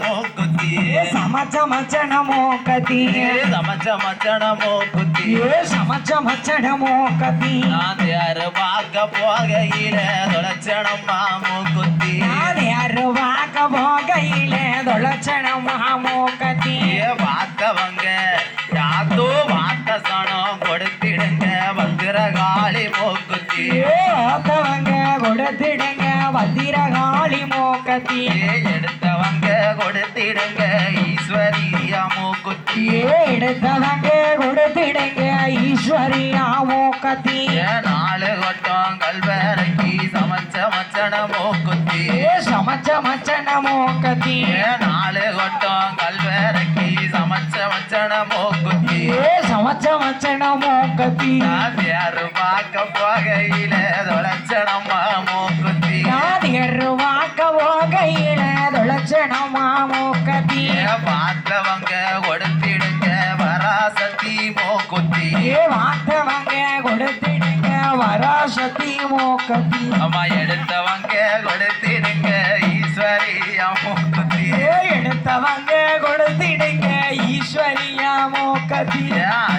மூக்குத்தி. ஏ சமச்ச மச்சன மூக்கத்தி. ஏ சமைச்ச மச்சன மூக்குத்தி. ஏ சமச்ச மச்சன மூக்கத்தி. நான் யாரு பார்க்க போகையில தொலைச்சனம்மா மூக்குத்தி. நான் யாரு வாக்க போகையிலே தொலைச்சனமா மூக்கத்தி. பார்த்தவங்க யாத்தோ வார்த்த சனம் கொடுத்திடுங்க பத்திரகாளி மூக்குத்தி. ஏ கொடுத்திடுங்க மூக்கத்தி ஏ எடுத்தவங்க கொடுத்திடுங்க. ஈஸ்வரியா மூக்குத்தி ஏ எடுத்தவங்க கொடுத்திடுங்க. ஈஸ்வரியா மூக்கத்தி ஏ நாலு கொட்டம் கல்வரைக்கு சமைச்ச மச்சன மூக்குத்தி ஏ சமச்ச மச்சன மூக்கத்தி ஏ நாலு கொட்டம் கல்வரைக்கு சமைச்ச மச்சன மூக்குத்தி ஏ சமச்ச மச்சன மூக்கத்தி நான் யாரு பார்க்க போகையில தொலைச்சனமா மூக்கத்தி பார்த்தவங்க கொடுத்திடுங்க பராசக்தி மூக்குத்தி. ஏ வாத்தவங்க கொடுத்திடுங்க வராசக்தி மூக்கத்தி. அம்மா எடுத்தவங்க கொடுத்திடுங்க ஈஸ்வரியா மூக்குத்தி. ஏ எடுத்தவங்க கொடுத்திடுங்க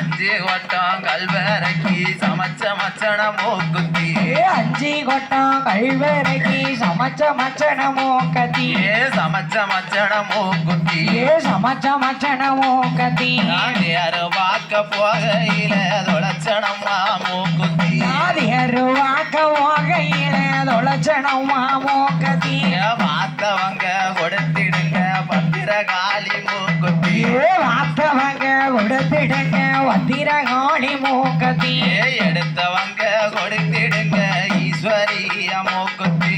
அஞ்சு கொட்டம் கல்வரைக்கு சமைச்ச மச்சன மூக்குத்தி அஞ்சி கொட்டம் கல்வரைக்கு சமச்ச மச்சன மூக்கத்தி ஏ சமைச்ச மச்சன மூக்குத்தி ஏ சமச்ச மச்சன மூக்கத்தி யாரு பார்க்க போகையில தொலைச்சனம்மா மூக்குத்தி யாதியரு வாக்க போகையில தொலைச்சனமா மூக்கத்தி பார்த்தவங்க கொடுத்திடுங்க வத்திரகாளி மூக்கத்தி. எடுத்தவங்க கொடுத்திடுங்க. ஈஸ்வரியா மூக்குத்தி.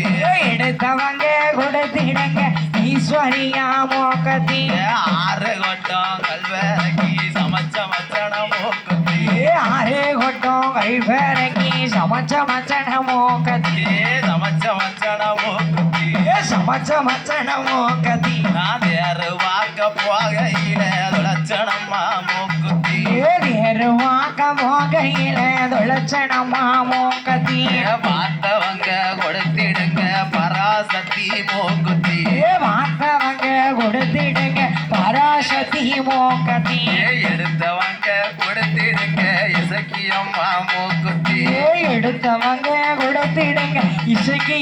எடுத்தவங்க கொடுத்திடுங்க. ஈஸ்வரியா மூக்கத்தி. ஆறு கொட்டம் கல்வரைக்கு சமைச்ச மச்சன மூக்குத்தி. ஆரே கொட்டம் கைவேறங்கி சமச்ச மச்சன மூக்கத்தி. சமைச்ச மச்சன மூக்குத்தி. சமச்ச மச்சன மூக்கத்தி. நான் யாரு பார்க்க போகையில போகையில தொலைச்சனமா மூக்கத்தி ஏ பார்த்தவங்க கொடுத்திடுங்க பராசக்தி மூக்குத்தி. ஏ வாத்தவங்க கொடுத்திடுங்க பராசக்தி மூக்கத்தி. எடுத்தவங்க கொடுத்திடுங்க இசக்கியம்மா மூக்குத்தி. எடுத்தவங்க கொடுத்திடுங்க இசைக்கு